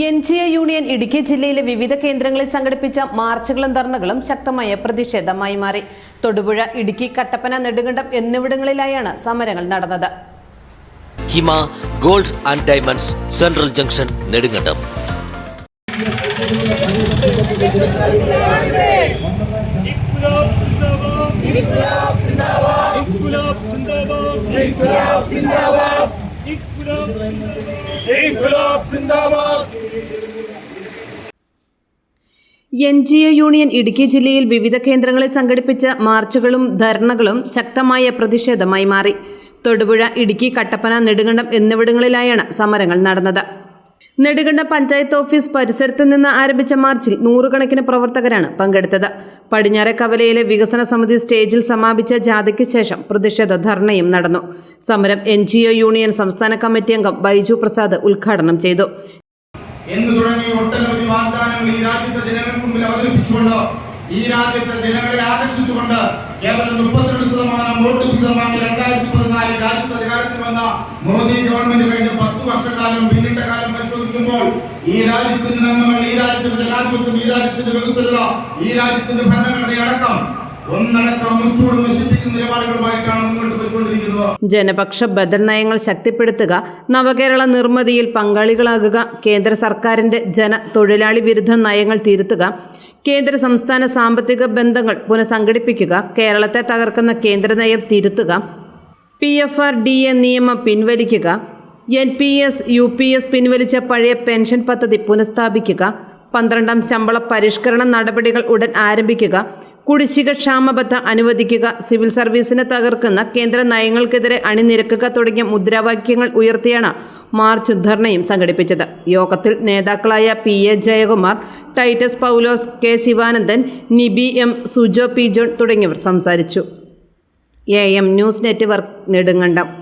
N G O union Idukki ജില്ലയിലെ വിവിധ കേന്ദ്രങ്ങളിൽ സംഘടിപ്പിച്ച മാർച്ചുകളും ധർണകളും ശക്തമായ പ്രതിഷേധമായി മാറി. തൊടുപുഴ ഇടുക്കി കട്ടപ്പന നെടുങ്കണ്ടം എന്നിവിടങ്ങളിലായാണ് സമരങ്ങൾ നടന്നത്. Hima gold and diamonds central junction Nedumkandam. Inquilab സിന്ദാബാദ്. ഇൻക്ലാബ് സിന്ദാബാദ്. N G O union Idukki ജില്ലയിൽ വിവിധ കേന്ദ്രങ്ങളിൽ സംഘടിപ്പിച്ച മാർച്ചുകളും ധർണകളും ശക്തമായ പ്രതിഷേധമായി മാറി. തൊടുപുഴ ഇടുക്കി കട്ടപ്പന നെടുങ്കണ്ടം എന്നിവിടങ്ങളിലായാണ് സമരങ്ങൾ നടന്നത്. നെടുങ്കണ്ടം പഞ്ചായത്ത് ഓഫീസ് പരിസരത്ത് നിന്ന് ആരംഭിച്ച മാർച്ചിൽ നൂറുകണക്കിന് പ്രവർത്തകരാണ് പങ്കെടുത്തത്. പടിഞ്ഞാറെ കവലയിലെ വികസന സമിതി സ്റ്റേജിൽ സമാപിച്ച ജാഥയ്ക്ക് ശേഷം പ്രതിഷേധ ധർണയും നടന്നു. സമരം എൻ യൂണിയൻ സംസ്ഥാന കമ്മിറ്റി അംഗം ബൈജു പ്രസാദ് ഉദ്ഘാടനം ചെയ്തു. ഈ രാജ്യത്തെ ജനങ്ങളെ ആകർഷിച്ചുകൊണ്ട് കേവലം മുപ്പത്തിരണ്ട് ശതമാനം വോട്ട് വിഹിതമാണ് രണ്ടായിരത്തി പതിനാലിൽ രാജ്യത്ത് അധികാരത്തിൽ വന്ന മോദി ഗവൺമെന്റ് കഴിഞ്ഞ പത്ത് വർഷക്കാലം പിന്നിട്ട കാലം പരിശോധിക്കുമ്പോൾ ഈ രാജ്യത്തിന്റെ നന്മകൾ ഈ രാജ്യത്തിന്റെ ജനാധിപത്യം ഈ രാജ്യത്തിന്റെ വികസനത ഈ രാജ്യത്തിന്റെ ഭരണഘടന അടക്കം ജനപക്ഷ ബദൽ നയങ്ങൾ ശക്തിപ്പെടുത്തുക നവകേരള നിർമ്മിതിയിൽ പങ്കാളികളാകുക കേന്ദ്ര സർക്കാരിന്റെ ജന തൊഴിലാളി വിരുദ്ധ നയങ്ങൾ തിരുത്തുക കേന്ദ്ര സംസ്ഥാന സാമ്പത്തിക ബന്ധങ്ങൾ പുനഃസംഘടിപ്പിക്കുക കേരളത്തെ തകർക്കുന്ന കേന്ദ്ര നയം തിരുത്തുക P F R D A നിയമം പിൻവലിക്കുക N P S U P S പിൻവലിച്ച പഴയ പെൻഷൻ പദ്ധതി പുനഃസ്ഥാപിക്കുക. പന്ത്രണ്ടാം ശമ്പള പരിഷ്കരണ നടപടികൾ ഉടൻ ആരംഭിക്കുക. കുടിശ്ശിക ക്ഷാമബദ്ധ അനുവദിക്കുക. സിവിൽ സർവീസിനെ തകർക്കുന്ന കേന്ദ്ര നയങ്ങൾക്കെതിരെ അണിനിരക്കുക തുടങ്ങിയ മുദ്രാവാക്യങ്ങൾ ഉയർത്തിയാണ് മാർച്ച് ധർണയും സംഘടിപ്പിച്ചത്. യോഗത്തിൽ നേതാക്കളായ P A Jayakumar Titus Paulose K Sivanandan Nibi M Sujo P John തുടങ്ങിയവർ സംസാരിച്ചു. A M news network Nedumkandam.